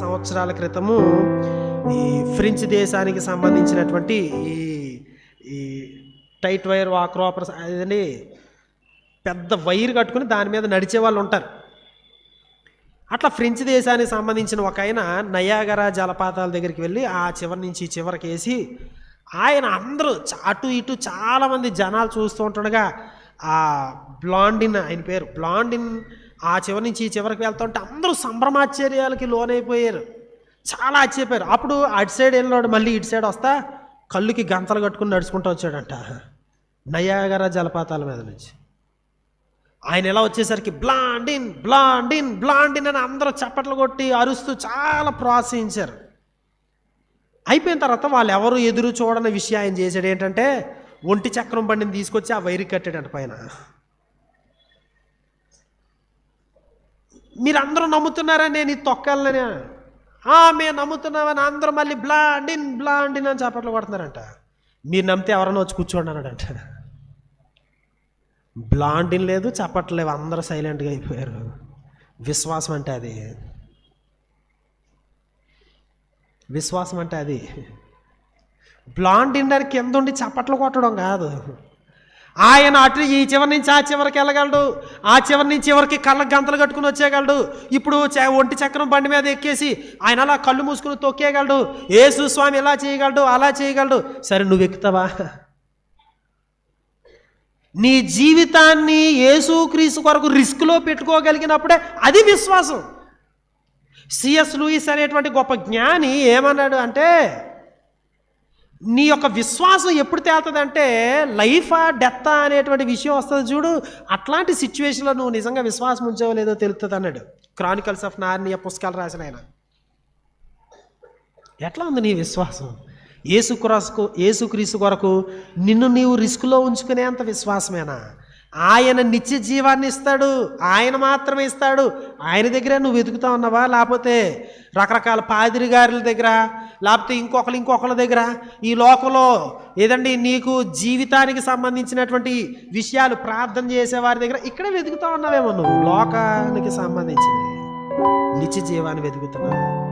సంవత్సరాల క్రితము ఈ ఫ్రెంచ్ దేశానికి సంబంధించినటువంటి ఈ ఈ టైట్ వైర్ వాక్రోపర్ అదండి పెద్ద వైర్ కట్టుకుని దాని మీద నడిచే వాళ్ళు ఉంటారు. అట్లా ఫ్రెంచ్ దేశానికి సంబంధించిన ఒక ఆయన నయాగరా జలపాతాల దగ్గరికి వెళ్ళి ఆ చివరి నుంచి ఈ చివరికి వేసి ఆయన అందరూ అటు ఇటు చాలామంది జనాలు చూస్తూ ఉంటుండగా ఆ బ్లాండిన్ ఆయన పేరు బ్లాండిన్ ఆ చివరి నుంచి ఈ చివరికి వెళ్తుంటే అందరూ సంభ్రమాశ్చర్యాలకి లోనైపోయారు. చాలా ఆశ్చర్యపోయారు. అప్పుడు అటు సైడ్ వెళ్ళినాడు మళ్ళీ ఇటు సైడ్ వస్తా కళ్ళుకి గంతలు కట్టుకుని నడుచుకుంటూ వచ్చాడంట. నయాగర జలపాతాల మీద నుంచి. ఆయన ఎలా వచ్చేసరికి బ్లాండిన్ బ్లాండిన్ బ్లాండిన్ అని అందరూ చప్పట్లు కొట్టి అరుస్తూ చాలా ప్రోత్సహించారు అయిపోయిన తర్వాత వాళ్ళు ఎవరు ఎదురు చూడని విషయం ఆయన చేశాడు ఏంటంటే ఒంటి చక్రం బండిని తీసుకొచ్చి ఆ వైరు కట్టాడంట పైన. మీరందరూ నమ్ముతున్నారా నేను ఈ తొక్కాలని? మేము నమ్ముతున్నామని అందరూ మళ్ళీ బ్లాండిన్ బ్లాండిన్ అని చప్పట్లు కొడుతున్నారంట. మీరు నమ్మితే ఎవరైనా వచ్చి కూర్చోండి అన్నాడంట. బ్లాండిన్ లేదు చప్పట్లేవు అందరూ సైలెంట్గా అయిపోయారు. విశ్వాసం అంటే అది. విశ్వాసం అంటే అది. బ్లాండ్ అని కింద ఉండి చప్పట్లు కొట్టడం కాదు. ఆయన అటు ఈ చివరి నుంచి ఆ చివరికి వెళ్ళగలడు ఆ చివరి నుంచి చివరికి కళ్ళకు గంతలు కట్టుకుని వచ్చేయగలడు. ఇప్పుడు ఒంటి చక్రం బండి మీద ఎక్కేసి ఆయన అలా కళ్ళు మూసుకుని తొక్కేయగలడు. యేసు స్వామి ఎలా చేయగలడు అలా చేయగలడు. సరే నువ్వు ఎక్కుతావా? నీ జీవితాన్ని యేసుక్రీస్తు కొరకు రిస్క్లో పెట్టుకోగలిగినప్పుడే అది విశ్వాసం. సిఎస్ లూయిస్ అనేటువంటి గొప్ప జ్ఞాని ఏమన్నాడు అంటే నీ యొక్క విశ్వాసం ఎప్పుడు తేలుతుందంటే లైఫా డెత్తా అనేటువంటి విషయం వస్తుంది చూడు. అట్లాంటి సిచ్యువేషన్లో నువ్వు నిజంగా విశ్వాసం ఉంచావో లేదో తెలుస్తుంది అన్నాడు. క్రానికల్స్ ఆఫ్ నార్నియా పుస్తకాలు రాసిన ఆయన. ఎట్లా ఉంది నీ విశ్వాసం? ఏసు కొరకు ఏసుక్రీసు కొరకు నిన్ను నీవు రిస్క్లో ఉంచుకునేంత విశ్వాసమేనా? ఆయన నిత్య జీవాన్ని ఇస్తాడు. ఆయన మాత్రమే ఇస్తాడు. ఆయన దగ్గరే నువ్వు వెతుకుతా ఉన్నావా? లేకపోతే రకరకాల పాదిరి గారుల దగ్గర లేకపోతే ఇంకొకరు ఇంకొకరి దగ్గర. ఈ లోకంలో ఏదండి నీకు జీవితానికి సంబంధించినటువంటి విషయాలు ప్రార్థన చేసేవారి దగ్గర ఇక్కడే వెతుకుతా ఉన్నావేమో నువ్వు. లోకానికి సంబంధించింది నిత్య జీవాన్ని వెతుకుతున్నావు.